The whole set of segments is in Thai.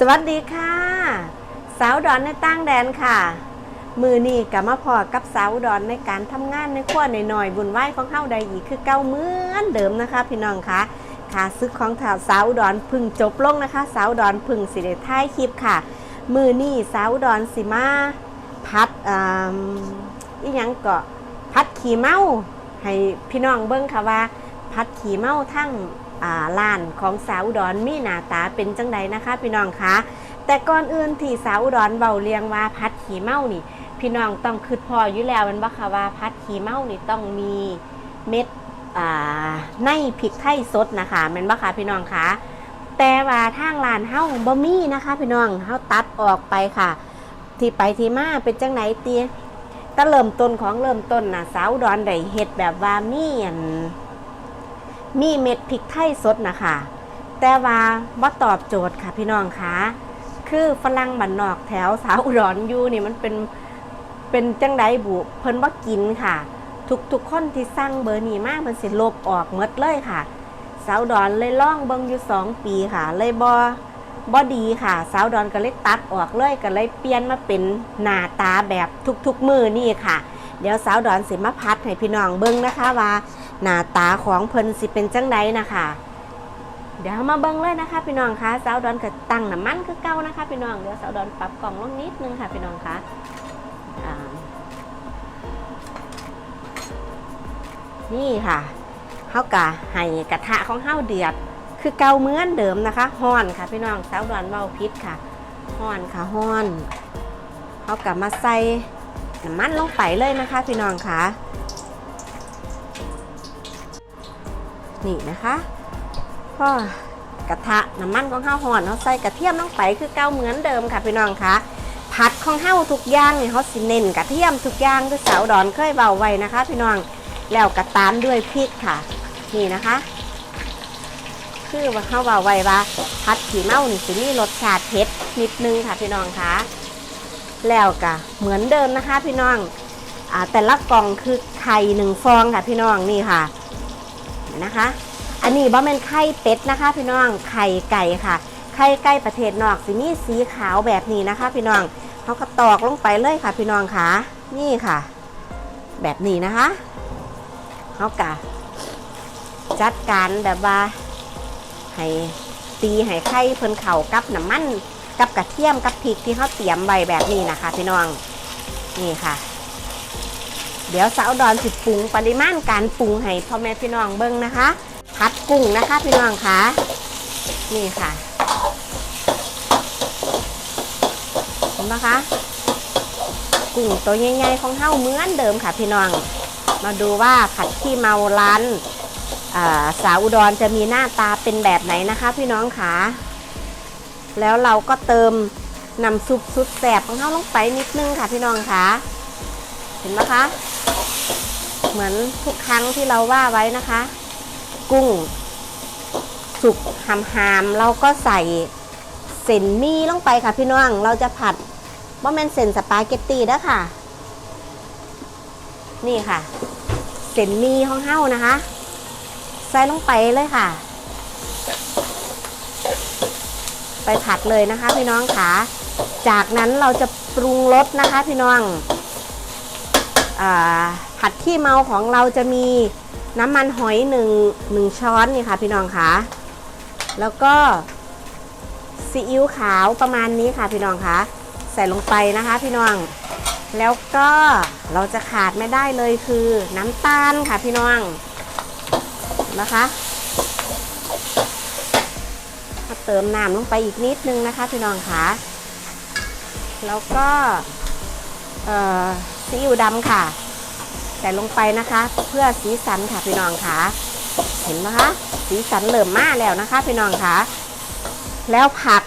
สวัสดีค่ะ สาวดอนในตั้งแดนค่ะ มือนี่กับมาพอกับสาวดอนในการทำงานในขั้วหน่อยๆบุญไหว้ของเฮาใดอีกคือเก่าเหมือนเดิมนะคะ พี่น้องคะค่ะซึกของถาวสาวดอนพึ่งจบลงนะคะ สาวดอนพึ่งสิเดท้ายคลิปค่ะ มือนี่สาวดอนสิมาพัดอ่าอีหยังเกาะพัดขี่เมาให้พี่น้องเบิ้งค่ะว่า พัดขี่เมาทั้ง ล้านของสาวอุดรมีหน้าตาเป็นจังใดนะคะ พี่น้องคะแต่ก่อนอื่นที่สาวอุดรเบาเรียงว่าพัดขี่เมานี่ พี่น้องต้องคืดพออยู่แล้วมันบ่ค่ะว่าพัดขี่เมานี่ต้องมีเม็ดอ่าในพริกไทยสดนะคะม่นบ่ค่ะพี่น้องคะแต่ว่าทางร้านเฮาบ่มีนะคะ พี่น้องเฮาตัดออกไปค่ะ ที่ไปที่มาเป็นจังไหนเตียต่เริ่มต้นของเริ่มต้นน่ะสาวอุดรได้เฮ็ดแบบว่ามีอัน มีเม็ดพริกไทยสดนะคะ แต่ว่าบ่ตอบโจทย์ค่ะพี่น้องคะคือฝรั่งบันนอกแถวสาวอุดรอยู่นี่มันเป็นเป็นจังไดบุเพิ่นบ่ากินค่ะ ทุกทุกคนที่สั่งเบอร์นี้มาเพิ่นสิลบออกหมดเลยค่ะ สาวอุดรเลยล่องเบิงอยู่สองปีค่ะ เลยบ่บ่ดีค่ะ สาวอุดรก็เลยตัดออกเลยก็เลยเปลี่ยนมาเป็นหน้าตาแบบทุกๆมือนี่ค่ะ เดี๋ยวสาวอุดรสิมาพัดให้พี่น้องเบิงนะคะว่า หน้าตาของเพิ่นสิเป็นจังไดนะคะเดี๋ยวมาเบิ่งเลยนะคะ พี่น้องคะสาวดอนก็ตั้งน้ำมันคือเก่านะคะ พี่น้องเดี๋ยวสาวดอนปรับกล่องลงนิดนึงค่ะพี่น้องคะนี่ค่ะเฮากะให้กระทะของเฮาเดือด คือเก่าเหมือนเดิมนะคะฮ้อนค่ะ พี่น้องสาวดอนเว้าพิษค่ะฮ้อนค่ะฮ้อนเฮากะมาใส่น้ำมันลงไปเลยนะคะ พี่น้องค่ะ นี่นะคะก็กระทะน้ำมันของข้าวห่อนเขาใส่กระเทียมลงไปคือเก่าเหมือนเดิมค่ะพี่น้องคะผัดของข้าวทุกอย่างเนี่ยเขาสิเน้นกระเทียมทุกอย่างคือสาวดอนเคยเบาไว้นะคะ พี่น้องแล้วกระตามด้วยพริกค่ะ นี่นะคะ คือว่าข้าวเบาไว้ว่าผัดขี้เมานี่สิมีรสชาติเผ็ดนิดนึงค่ะพี่น้องคะแล้วก็เหมือนเดิมนะคะ พี่น้องอแต่ละกล่องคือไข่หนึ่งฟองค่ะพี่น้องนี่ค่ะ นะคะ อันนี้บ่แม่นไข่เป็ดนะคะ พี่น้องไข่ไก่ค่ะ ไข่ไก่ประเทศนอกสิมีสีขาวแบบนี้นะคะ พี่น้องเขาก็ตอกลงไปเลยค่ะ พี่น้องค่ะนี่ค่ะ แบบนี้นะคะเขากะจัดการแบบว่าให้ตีให้ไข่เพิ่นเข่ากับน้ำมันกับกระเทียมกับพริกที่เขาเตรียมไว้แบบนี้นะคะ พี่น้องนี่ค่ะ เดี๋ยวสาวดอนสิปรุงปริมาณการปรุงให้พ่อแม่พี่น้องเบิ้งนะคะพัดกุ้งนะคะพี่น้องคะนี่ค่ะเห็นไหมคะกุ้งตัวใหญ่ๆของเฮ้าเหมือนเดิมค่ะพี่น้อง มาดูว่าผัดขี้เมาร้านาสาวอุดรจะมีหน้าตาเป็นแบบไหนนะคะพี่น้องคะแล้วเราก็เติมน้ำซุปสุดแสบของเฮ้าลงไปนิดนึงค่ะพี่น้องคะ ห็นไหมคะ เหมือนทุกครั้งที่เราว่าไว้นะคะ กุ้ง สุกหามหามเราก็ใส่เส้นมี่ลงไปค่ะพี่น้องเราจะผัดว่าแมนเส้นสปาเกตตีแล้วค่ะ นี่ค่ะเส้นมี่ของเฮ้านะคะ ใส่ลงไปเลยค่ะ ไปผัดเลยนะคะ พี่น้องค่ะจากนั้นเราจะปรุงรสนะคะ พี่น้อง ผัดขี้เมาของเราจะมีน้ำมันหอยหนึ่งหนึ่งช้อนนี่ค่ะพี่น้องค่ะ แล้วก็ซีอิ๊วขาวประมาณนี้ค่ะพี่น้องค่ะใส่ลงไปนะคะพี่น้อง แล้วก็เราจะขาดไม่ได้เลยคือน้ำตาลค่ะพี่น้องนะคะมาเติมน้ำลงไปอีกนิดนึงนะคะพี่น้องค่ะ แล้วก็เอ่อ ซีอิ๊วดำค่ะ ใส่ลงไปนะคะ เพื่อสีสันค่ะพี่น้องค่ะเห็นไหมคะ สีสันเริ่มมาแล้วนะคะพี่น้องค่ะ แล้วผัก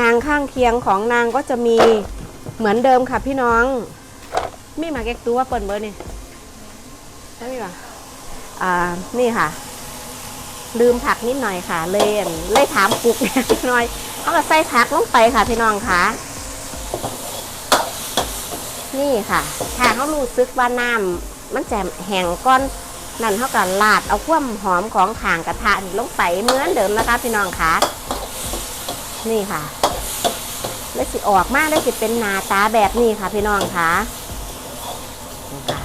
นางข้างเคียงของนางก็จะมีเหมือนเดิมค่ะพี่น้อง มีมาเก็กตัวเปิดเบอร์นี่ใช่ไหมคะอ่านี่ค่ะ ลืมผักนิดหน่อยค่ะ เลยอั่นเลยถามปลุกนิดหน่อยเขาก็ใส่ผักลงไปค่ะพี่น้องค่ะ นี่ค่ะ ถ้าเขารู้สึกว่าน้ำมันจะแห้งก้อนนั่นเขาก็ลาดเอาความหอมของข่างกระทะลงไปเหมือนเดิมนะคะพี่น้องคะนี่ค่ะแล้วสิออกมากได้สิเป็นหนาตาแบบนี้ค่ะพี่น้องคะนี่ค่ะ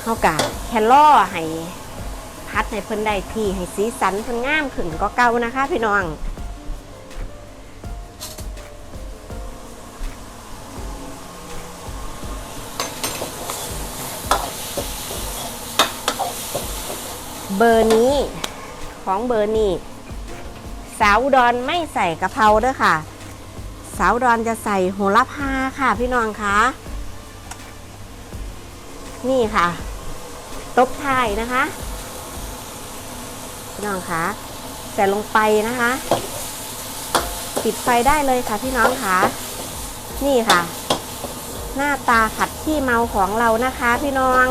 เขากะแค่ล่อให้พัดให้เพิ่นได้ที่ให้สีสันเพิ่นงามขึ้นก็เก่านะคะ พี่น้อง เบอร์นี้ของเบอร์นี้ สาวดอนไม่ใส่กะเพราเด้อค่ะ สาวดอนจะใส่โหระพาค่ะพี่น้องคะนี่ค่ะ ตบท้ายนะคะพี่น้องคะใส่ลงไปนะคะ ปิดไฟได้เลยค่ะพี่น้องคะนี่ค่ะ หน้าตาผัดขี้เมาของเรานะคะพี่น้อง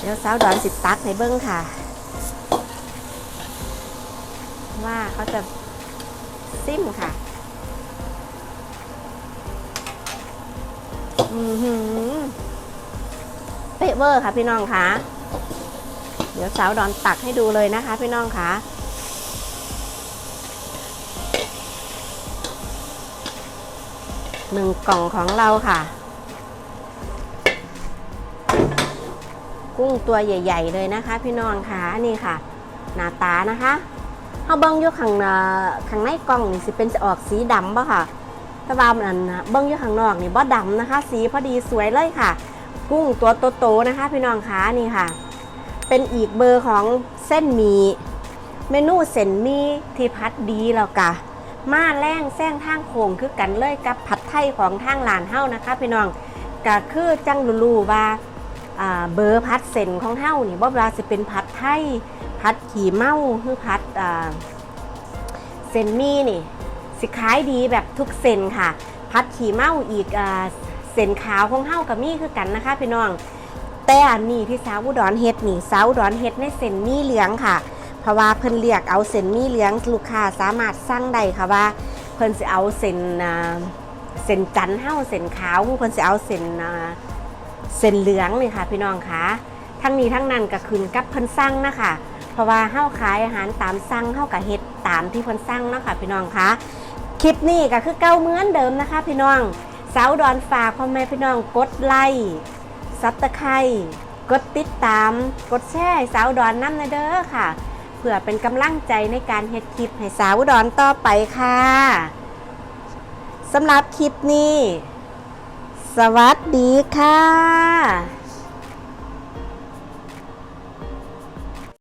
เดี๋ยวสาวดอนสิตักให้เบิ้งค่ะ ว่าเขาจะซิมค่ะ อือหือเป๊ะเวอร์ค่ะพี่น้องค่ะ เดี๋ยวสาวดอนตักให้ดูเลยนะคะ พี่น้องค่ะหนึ่งกล่องของเราค่ะ กุ้งตัวใหญ่ ๆ เลยนะคะ พี่น้องค่ะนี่ค่ะ หน้าตานะคะเขาเบิ้งอยู่ข้างหน้าข้างในกล่องนี่สิเป็นออกสีดำป่ะค่ะแต่ว่ามันน่ะเบิ้งอยู่ข้างนอกนี่บ่ดำนะคะ สีพอดีสวยเลยค่ะ กุ้งตัวโตๆนะคะ พี่น้องค่ะนี่ค่ะ เป็นอีกเบอร์ของเส้นหมี่เมนูเส้นหมี่ที่พัดดีแล้วกะมาแรงแซงทางโค้งคือกันเลยกับผัดไทยของทางหลานเฮ้านะคะ พี่น้องก็คือจังรู้ๆว่าอ่า เบอร์พัดเส้นของเท่านี่บ่ว่าสิเป็นผัดไทยผัดขี่เมาหรือผัดเส้นหมี่นี่สิขายดีแบบทุกเส้นค่ะผัดขี่เมาอีกเส้นขาวของเฮากับมี่คือกันนะคะพี่น้อง แต่อันนี้ที่สาวอุดรเฮ็ดนี่สาวอุดรเฮ็ดในเส้นหมี่เหลืองค่ะเพราะว่าเพิ่นเรียกเอาเส้นหมี่เหลืองลูกค้าสามารถสั่งได้ค่ะว่า เพิ่นสิเอาเส้นเส้นจันทร์เฮาเส้นขาวเพิ่นสิเอาเส้นอ่า เส้นเหลืองเลยค่ะพี่น้องคะทั้งนี้ทั้งนั้นก็คืนกับเพิ่นสั่งนะคะ เพราะว่าเฮาขายอาหารตามสั่งเฮากับเฮ็ดตามที่เพิ่นสั่งเนาะค่ะพี่น้องคะคลิปนี้ก็คือเก่าเหมือนเดิมนะคะ พี่น้องสาวดอนฝากพ่อแม่พี่น้องกดไลค์ซับตะไคร้กดติดตาม กดแชร์สาวดอนน้ำนะเด้อค่ะ เพื่อเป็นกำลังใจในการเฮ็ดคลิปให้สาวดอนต่อไปค่ะสำหรับคลิปนี้ สวัสดีค่ะ